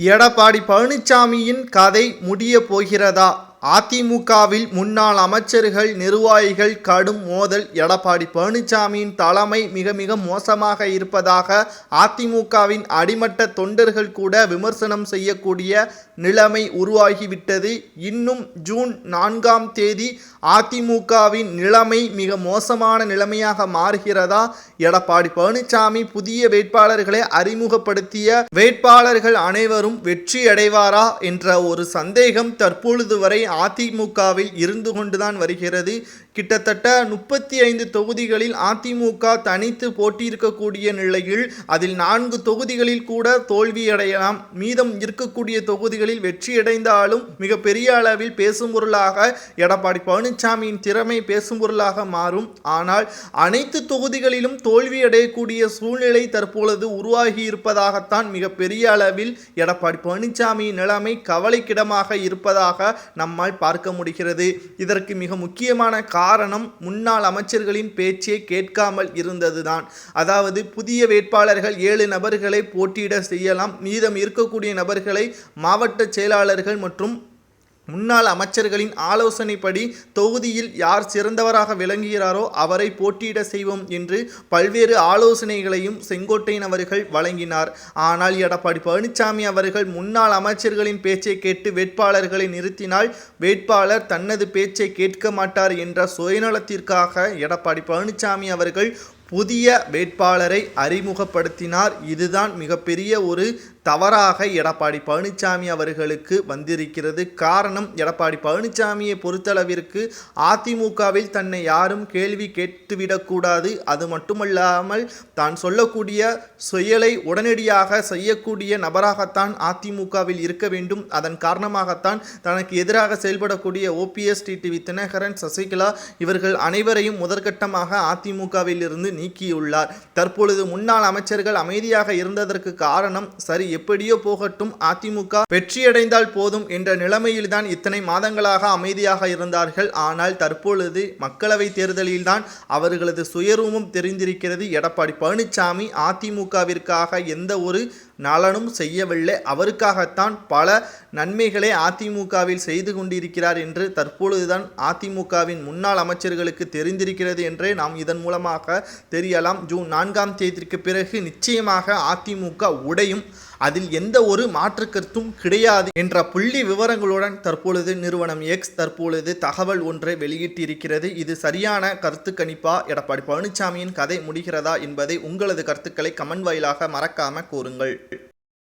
எடப்பாடி பழனிசாமியின் கதை முடிய போகிறதா? அதிமுகவில் முன்னாள் அமைச்சர்கள் நிர்வாகிகள் கடும் மோதல். எடப்பாடி பழனிசாமியின் தலைமை மிக மிக மோசமாக இருப்பதாக அதிமுகவின் அடிமட்ட தொண்டர்கள் கூட விமர்சனம் செய்யக்கூடிய நிலைமை உருவாகிவிட்டது. இன்னும் ஜூன் நான்காம் தேதி அதிமுகவின் நிலைமை மிக மோசமான நிலைமையாக மாறுகிறதா? எடப்பாடி பழனிசாமி புதிய வேட்பாளர்களை அறிமுகப்படுத்திய வேட்பாளர்கள் அனைவரும் வெற்றி அடைவாரா என்ற ஒரு சந்தேகம் தற்பொழுது வரை அதிமுகவில் இருந்து கொண்டுதான் வருகிறது. கிட்டத்தட்ட முப்பத்தி ஐந்து தொகுதிகளில் அதிமுக தனித்து போட்டியிருக்கக்கூடிய நிலையில் அதில் நான்கு தொகுதிகளில் கூட தோல்வியடையலாம். மீதம் இருக்கக்கூடிய தொகுதிகளில் வெற்றியடைந்தாலும் மிக பெரிய அளவில் பேசும் பொருளாக எடப்பாடி பழனிசாமியின் திறமை பேசும் பொருளாக மாறும். ஆனால் அனைத்து தொகுதிகளிலும் தோல்வியடையக்கூடிய சூழ்நிலை தற்பொழுது உருவாகி இருப்பதாகத்தான் மிக பெரிய அளவில் எடப்பாடி பழனிசாமியின் நிலைமை கவலைக்கிடமாக இருப்பதாக நம்ம நம்மால் பார்க்க முடிகிறது. இதற்கு மிக முக்கியமான காரணம் முன்னாள் அமைச்சர்களின் பேச்சை கேட்காமல் இருந்ததுதான். அதாவது புதிய வேட்பாளர்கள் ஏழு நபர்களை போட்டியிட செய்யலாம். மீதம் இருக்கக்கூடிய நபர்களை மாவட்ட செயலாளர்கள் மற்றும் முன்னாள் அமைச்சர்களின் ஆலோசனைப்படி தொகுதியில் யார் சிறந்தவராக விளங்குகிறாரோ அவரை போட்டியிட செய்வோம் என்று பல்வேறு ஆலோசனைகளையும் செங்கோட்டையன் அவர்கள் வழங்கினார். ஆனால் எடப்பாடி பழனிசாமி அவர்கள் முன்னாள் அமைச்சர்களின் பேச்சை கேட்டு வேட்பாளர்களை நிறுத்தினால் வேட்பாளர் தனது பேச்சை கேட்க மாட்டார் என்ற சுயநலத்திற்காக எடப்பாடி பழனிசாமி அவர்கள் புதிய வேட்பாளரை அறிமுகப்படுத்தினார். இதுதான் மிகப்பெரிய ஒரு தவறாக எடப்பாடி பழனிசாமி அவர்களுக்கு வந்திருக்கிறது. காரணம் எடப்பாடி பழனிசாமியை பொறுத்தளவிற்கு அதிமுகவில் தன்னை யாரும் கேள்வி கேட்டுவிடக்கூடாது அது மட்டுமல்லாமல் தான் சொல்லக்கூடிய செயலை உடனடியாக செய்யக்கூடிய நபராகத்தான் அதிமுகவில் இருக்க வேண்டும். அதன் காரணமாகத்தான் தனக்கு எதிராக செயல்படக்கூடிய ஓபிஎஸ் டிடிவி தினகரன் சசிகலா இவர்கள் அனைவரையும் முதற்கட்டமாக அதிமுகவில் இருந்து நீக்கியுள்ளார். தற்பொழுது முன்னாள் அமைச்சர்கள் அமைதியாக இருந்ததற்கு காரணம் சரி எப்படியோ போகட்டும் அதிமுக வெற்றியடைந்தால் போதும் என்ற நிலைமையில்தான் இத்தனை மாதங்களாக அமைதியாக இருந்தார்கள். ஆனால் தற்பொழுது மக்களவை தேர்தலில்தான் அவர்களது சுயரூபம் தெரிந்திருக்கிறது. எடப்பாடி பழனிசாமி அதிமுகவிற்காக எந்த ஒரு நலனும் செய்யவில்லை. அவருக்காகத்தான் பல நன்மைகளை அதிமுகவில் செய்து கொண்டிருக்கிறார் என்று தற்பொழுதுதான் அதிமுகவின் முன்னாள் அமைச்சர்களுக்கு தெரிந்திருக்கிறது என்றே நாம் இதன் மூலமாக தெரியலாம். ஜூன் நான்காம் தேதிக்கு பிறகு நிச்சயமாக அதிமுக உடையும். அதில் எந்த ஒரு மாற்று கருத்தும் கிடையாது என்ற புள்ளி விவரங்களுடன் தற்பொழுது நிறுவனம் எக்ஸ் தற்பொழுது தகவல் ஒன்றை வெளியிட்டிருக்கிறது. இது சரியான கருத்து கணிப்பா? எடப்பாடி பழனிசாமியின் கதை முடிகிறதா? என்பதை உங்களது கருத்துக்களை கமெண்ட் வாயிலாக மறக்காம கூறுங்கள்.